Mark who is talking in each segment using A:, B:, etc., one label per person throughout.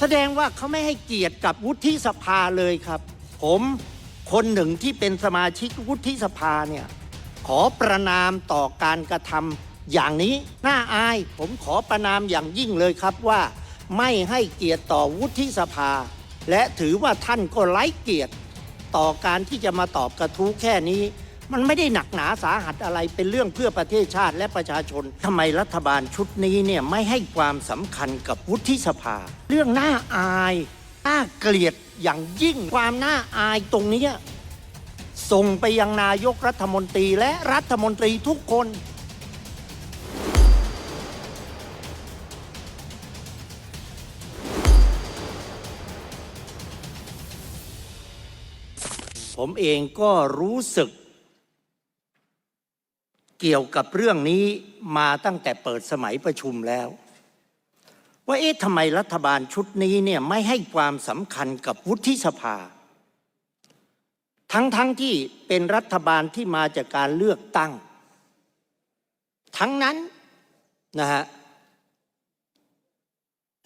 A: แสดงว่าเขาไม่ให้เกียรติกับวุฒิสภาเลยครับ ผมคนหนึ่งที่เป็นสมาชิกวุฒิสภาเนี่ยขอประนามต่อการกระทำอย่างนี้น่าอายผมขอประนามอย่างยิ่งเลยครับว่าไม่ให้เกียรติต่อวุฒิสภา และถือว่าท่านก็ไร้เกียรติต่อการที่จะมาตอบกระทู้แค่นี้ มันไม่ได้หนักหนาสาหัสอะไรเป็นเรื่องเพื่อประเทศชาติและประชาชนทำไมรัฐบาลชุดนี้เนี่ยไม่ให้ความสำคัญกับวุฒิสภา เรื่องน่าอายน่าเกลียดอย่างยิ่งความน่าอายตรงนี้ส่งไปยังนายกรัฐมนตรีและรัฐมนตรีทุกคน ผมเองก็รู้สึก เกี่ยวกับเรื่องนี้มาตั้งแต่เปิดสมัยประชุมแล้ว ว่าเอ๊ะทำไมรัฐบาลชุดนี้เนี่ยไม่ให้ความสำคัญกับวุฒิสภา ทั้งทั้งที่เป็นรัฐบาลที่มาจากการเลือกตั้ง ทั้งนั้นนะฮะ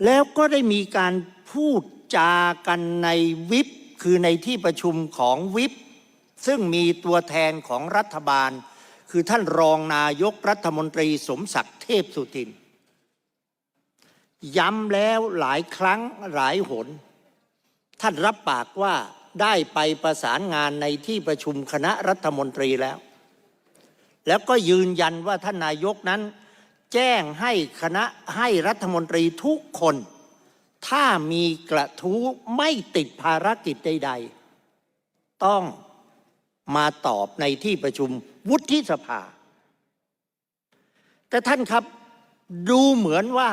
A: แล้วก็ได้มีการพูดจากันในวิปคือในที่ประชุมของวิปซึ่งมีตัวแทนของรัฐบาล คือท่านรองนายกรัฐมนตรีสมศักดิ์เทพสุทิน ย้ำแล้วหลายครั้งหลายหน ท่านรับปากว่าได้ไปประสานงานในที่ประชุมคณะรัฐมนตรีแล้ว แล้วก็ยืนยันว่าท่านนายกนั้น แจ้งให้คณะให้รัฐมนตรีทุกคน ถ้ามีกระทู้ไม่ติดภารกิจใด ๆ ต้อง มาตอบในที่ประชุมวุฒิสภา แต่ท่านครับดูเหมือนว่า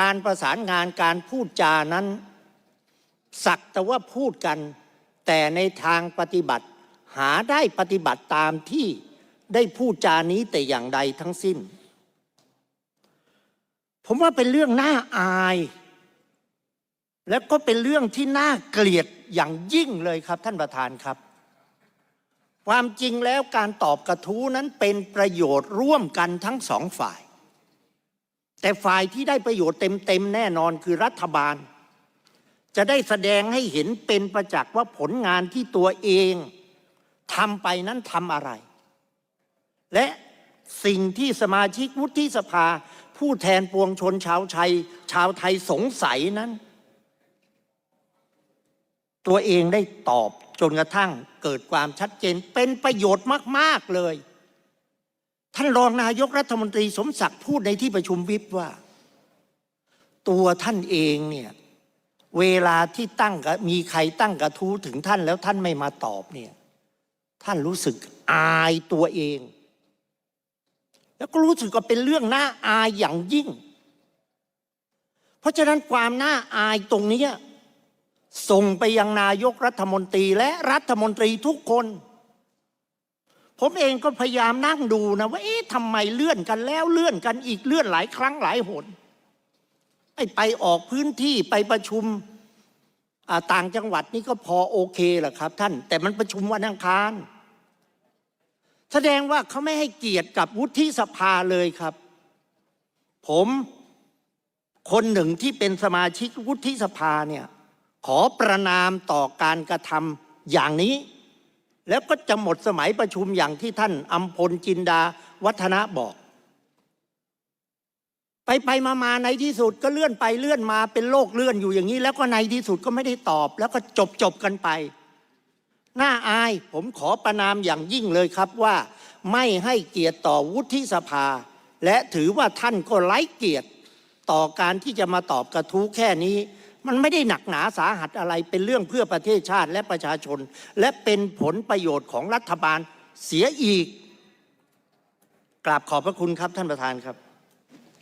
A: การประสานงานการพูดจานั้น สักแต่ว่าพูดกัน แต่ในทางปฏิบัติ หาได้ปฏิบัติตามที่ได้พูดจานี้แต่อย่างใดทั้งสิ้น ผมว่าเป็นเรื่องน่าอาย และก็เป็นเรื่องที่น่าเกลียดอย่างยิ่งเลยครับท่านประธานครับ ความจริงแล้วการตอบกระทู้นั้นเป็นประโยชน์ร่วมกันทั้งสองฝ่าย แต่ฝ่ายที่ได้ประโยชน์เต็มๆแน่นอนคือรัฐบาล จะได้แสดงให้เห็นเป็นประจักษ์ว่าผลงานที่ตัวเองทำไปนั้นทำอะไร และสิ่งที่สมาชิกวุฒิสภา ผู้แทนปวงชนชาวไทยชาวไทยสงสัยนั้น ตัวเองได้ตอบ จนกระทั่งเกิดความชัดเจนเป็นประโยชน์มาก ๆ เลย ท่านรองนายกรัฐมนตรีสมศักดิ์พูดในที่ประชุมวิปว่า ตัวท่านเองเนี่ยเวลาที่ตั้งกระมีใครตั้งกระทู้ถึงท่านแล้วท่านไม่มาตอบเนี่ยท่านรู้สึกอายตัวเอง แล้วก็รู้สึกว่าเป็นเรื่องน่าอายอย่างยิ่ง เพราะฉะนั้นความน่าอายตรงนี้ ส่งไปยังนายกรัฐมนตรีและรัฐมนตรีทุกคน ผมเองก็พยายามนั่งดูนะว่าเอ๊ะทำไมเลื่อนกันแล้วเลื่อนกันอีกเลื่อนหลายครั้งหลายหนไอ้ไปออกพื้นที่ไปประชุมต่างจังหวัดนี่ก็พอโอเคแหละครับท่าน แต่มันประชุมวันอังคาร แสดงว่าเขาไม่ให้เกียรติกับวุฒิสภาเลยครับ ผมคนหนึ่งที่เป็นสมาชิกวุฒิสภาเนี่ย ขอประนามต่อการกระทำอย่างนี้ แล้วก็จะหมดสมัยประชุมอย่างที่ท่านอัมพลจินดาวัฒนะบอก ไปไปมามาในที่สุดก็เลื่อนไปเลื่อนมาเป็นโลกเลื่อนอยู่อย่างนี้ แล้วก็ในที่สุดก็ไม่ได้ตอบ แล้วก็จบจบกันไปน่าอายผมขอประนามอย่างยิ่งเลยครับว่า ไม่ให้เกียรติต่อวุฒิสภา และถือว่าท่านก็ไร้เกียรติต่อการที่จะมาตอบกระทู้แค่นี้ มันไม่ได้หนักหนาสาหัสอะไรเป็นเรื่องเพื่อประเทศชาติและประชาชน และเป็นผลประโยชน์ของรัฐบาลเสียอีกกราบขอบพระคุณครับท่านประธานครับ